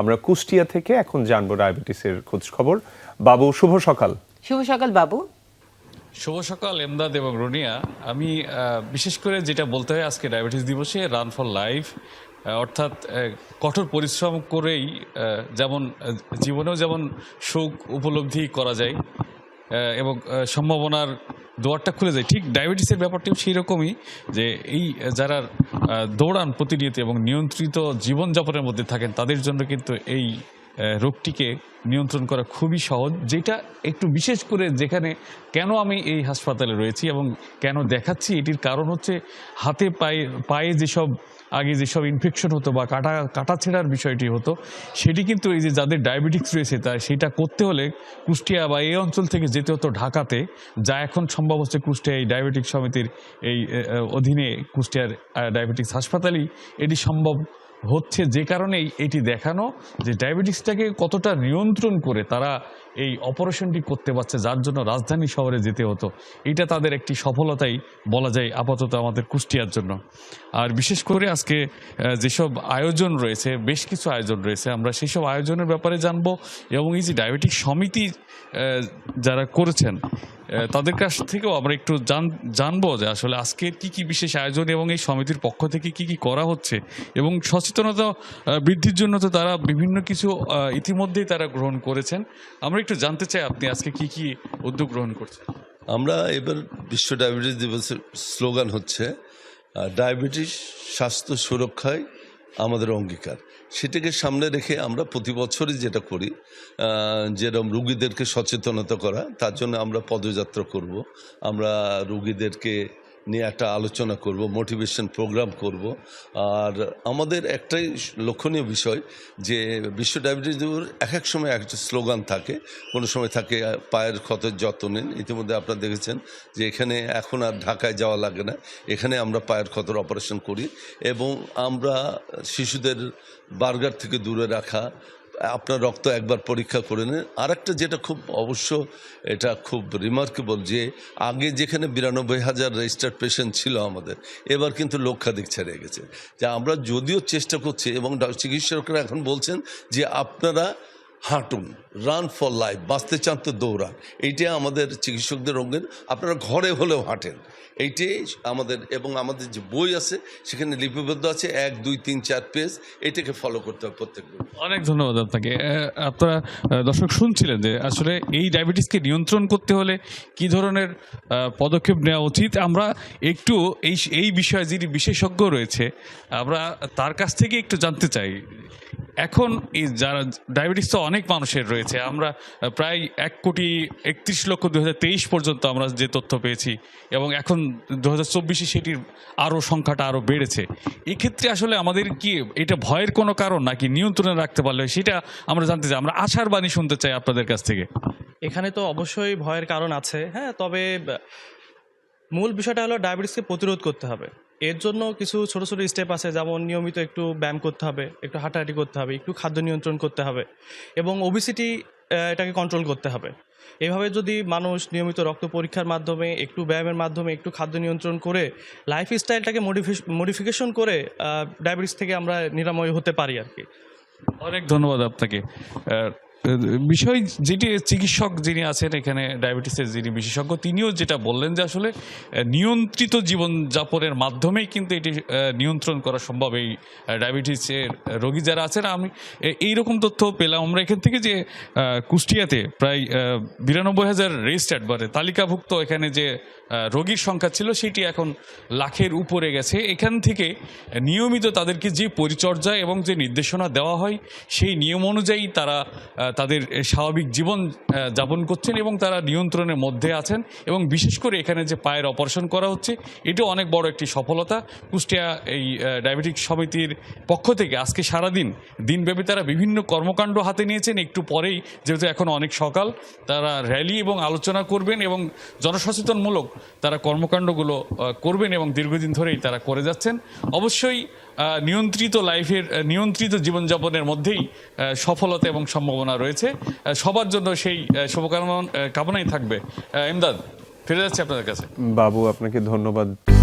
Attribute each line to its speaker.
Speaker 1: আমরা কুষ্টিয়া থেকে এখন জানব ডায়াবেটিসের খোঁজ খবর বাবু শুভ সকাল।
Speaker 2: শুভ সকাল বাবু।
Speaker 3: শুভ সকাল এমদাদ এবং রুনিয়া। আমি বিশেষ করে যেটা বলতে হয় আজকে ডায়াবেটিস দিবসে রান ফর লাইফ। অর্থাৎ কঠোর পরিশ্রম করেই যেমন জীবনেও যেমন সুখ উপলব্ধি করা যায় এবং সম্ভাবনার দোয়ারটা খুলে যায়। ঠিক ডায়াবেটিসের ব্যাপারটিও সেই রকমই যে এই যারা দৌড়ান প্রতিনিয়ত এবং নিয়ন্ত্রিত জীবনযাপনের মধ্যে থাকেন, তাদের জন্য কিন্তু এই রোগটিকে নিয়ন্ত্রণ করা খুবই সহজ, যেটা একটু বিশেষ করে যেখানে কেন আমি এই হাসপাতালে রয়েছি এবং কেন দেখাচ্ছি, এটির কারণ হচ্ছে হাতে পায়ে পায়ে যেসব আগে যেসব ইনফেকশন হতো বা কাটা কাটা ছেঁড়ার বিষয়টি হতো, সেটি কিন্তু এই যে যাদের ডায়াবেটিক্স রয়েছে, তা সেটা করতে হলে কুষ্টিয়া বা এই অঞ্চল থেকে যেতে হতো ঢাকাতে, যা এখন সম্ভব হচ্ছে কুষ্টিয়া এই ডায়াবেটিক সমিতির এই অধীনে কুষ্টিয়ার ডায়াবেটিক্স হাসপাতালই এটি সম্ভব হচ্ছে যে কারণেই এটি দেখানো যে ডায়াবেটিসটাকে কতটা নিয়ন্ত্রণ করে তারা এই অপারেশনটি করতে পারছে, যার জন্য রাজধানী শহরে যেতে হতো। এটা তাদের একটি সফলতাই বলা যায় আপাতত আমাদের কুষ্টিয়ার জন্য। আর বিশেষ করে আজকে যেসব আয়োজন রয়েছে, বেশ কিছু আয়োজন রয়েছে, আমরা সেই সব আয়োজনের ব্যাপারে জানব এবং এই যে ডায়াবেটিক সমিতি যারা করেছেন তাদের কাছ থেকেও আমরা একটু জান, জানব যে আসলে আজকের কি কি বিশেষ আয়োজন এবং এই সমিতির পক্ষ থেকে কি কি করা হচ্ছে এবং সচেতনতা বৃদ্ধির জন্য তো তারা বিভিন্ন কিছু ইতিমধ্যেই তারা গ্রহণ করেছেন। আমরা একটু জানতে চাই আপনি আজকে কি কি উদ্যোগ গ্রহণ করছেন?
Speaker 4: আমরা এবার বিশ্ব ডায়াবেটিস দিবসের স্লোগান হচ্ছে ডায়াবেটিস স্বাস্থ্য সুরক্ষায় আমাদের অঙ্গীকার। সেটাকে সামনে রেখে আমরা প্রতি বছরই যেটা করি যেরকম রুগীদেরকে সচেতনতা করা, তার জন্য আমরা পদযাত্রা করব। আমরা রুগীদেরকে নিয়ে একটা আলোচনা করব মোটিভেশন প্রোগ্রাম করব। আর আমাদের একটাই লক্ষণীয় বিষয় যে বিশ্ব ডায়াবেটিস এক এক সময় একটা স্লোগান থাকে। কোনো সময় থাকে, পায়ের ক্ষতের যত্ন নিন। ইতিমধ্যে আপনারা দেখেছেন যে এখানে এখন আর ঢাকায় যাওয়া লাগে না। এখানে আমরা পায়ের ক্ষতের অপারেশন করি এবং আমরা শিশুদের বার্গার থেকে দূরে রাখা আপনার রক্ত একবার পরীক্ষা করে নিন। আরেকটা যেটা খুব অবশ্য এটা খুব রিমার্কেবল যে আগে যেখানে বিরানব্বই হাজার রেজিস্টার্ড পেশেন্ট ছিল আমাদের, এবার কিন্তু লক্ষাধিক ছেড়ে গেছে। যে আমরা যদিও চেষ্টা করছি এবং চিকিৎসকরা এখন বলছেন যে আপনারা হাঁটুন রান ফর লাইফ বাঁচতে চান তো দৌড়ান। এইটাই আমাদের চিকিৎসকদের অঙ্গের আপনারা ঘরে হলেও হাঁটেন। এইটাই আমাদের, এবং আমাদের যে বই আছে, সেখানে লিপিবদ্ধ আছে, এক, দুই, তিন, চার পেজ এটাকে ফলো করতে হবে প্রত্যেক
Speaker 3: অনেক ধন্যবাদ আপনাকে। আপনারা দর্শক শুনছিলেন যে আসলে এই ডায়াবেটিসকে নিয়ন্ত্রণ করতে হলে কি ধরনের পদক্ষেপ নেওয়া উচিত? আমরা একটু এই এই বিষয়ে যিনি বিশেষজ্ঞ রয়েছে, আমরা তার কাছ থেকে একটু জানতে চাই। এখন এই যারা ডায়াবেটিস তো অনেক মানুষের রয়েছে, আমরা প্রায় এক কোটি একত্রিশ লক্ষ দু হাজার তেইশ পর্যন্ত আমরা যে তথ্য পেয়েছি এবং এখন দু হাজার চব্বিশে সেটির আরও সংখ্যাটা আরও বেড়েছে। এক্ষেত্রে আসলে আমাদের কি এটা ভয়ের কোনো কারণ নাকি নিয়ন্ত্রণে রাখতে পারলে সেটা আমরা জানতে চাই। আমরা আশার বাণী শুনতে চাই আপনাদের কাছ থেকে।
Speaker 5: এখানে তো অবশ্যই ভয়ের কারণ আছে হ্যাঁ তবে মূল বিষয়টা হলো ডায়াবেটিসকে প্রতিরোধ করতে হবে। এর জন্য কিছু ছোট ছোট স্টেপ আছে, যেমন নিয়মিত একটু ব্যায়াম করতে হবে, একটু হাঁটাহাঁটি করতে হবে, একটু খাদ্য নিয়ন্ত্রণ করতে হবে এবং ওবিসিটি এটাকে কন্ট্রোল করতে হবে। এভাবে যদি মানুষ নিয়মিত রক্ত পরীক্ষার মাধ্যমে, একটু ব্যায়ামের মাধ্যমে, একটু খাদ্য নিয়ন্ত্রণ করে লাইফ স্টাইলটাকে মডিফিকেশন করে ডায়াবেটিস থেকে আমরা নিরাময় হতে পারি আর কি।
Speaker 3: অনেক ধন্যবাদ আপনাকে। বিষয় যেটি চিকিৎসক যিনি আছেন এখানে ডায়াবেটিসের যিনি বিশেষজ্ঞ, তিনিও যেটা বললেন যে আসলে নিয়ন্ত্রিত জীবনযাপনের মাধ্যমেই কিন্তু এটি নিয়ন্ত্রণ করা সম্ভব এই ডায়াবেটিসের রোগী যারা আছেন। আমি এইরকম তথ্য পেলাম আমরা এখান থেকে যে কুষ্টিয়াতে প্রায় বিরানব্বই হাজার রেজিস্টার্ড মানে তালিকাভুক্ত এখানে যে রোগীর সংখ্যা ছিল সেটি এখন লাখের উপরে গেছে। এখান থেকে নিয়মিত তাদেরকে যে পরিচর্যা এবং যে নির্দেশনা দেওয়া হয়, সেই নিয়ম অনুযায়ী তারা তাদের স্বাভাবিক জীবন যাপন করছেন এবং তারা নিয়ন্ত্রণের মধ্যে আছেন এবং বিশেষ করে এখানে যে পায়ের অপারেশন করা হচ্ছে, এটাও অনেক বড় একটি সফলতা। কুষ্টিয়া এই ডায়াবেটিক সমিতির পক্ষ থেকে আজকে সারাদিন, দিনব্যাপী তারা বিভিন্ন কর্মকাণ্ড হাতে নিয়েছেন। একটু পরেই, যেহেতু এখন অনেক সকাল, তারা র্যালি এবং আলোচনা করবেন এবং জনসচেতনমূলক তারা কর্মকাণ্ডগুলো করবেন এবং দীর্ঘদিন ধরেই তারা করে যাচ্ছেন। অবশ্যই নিয়ন্ত্রিত লাইফের নিয়ন্ত্রিত জীবনযাপনের মধ্যেই সফলতা এবং সম্ভাবনা রয়েছে। সবার জন্য সেই শুভকামনা কামনাই থাকবে। এমদাদ ফিরে যাচ্ছে আপনাদের কাছে।
Speaker 1: বাবু, আপনাকে ধন্যবাদ।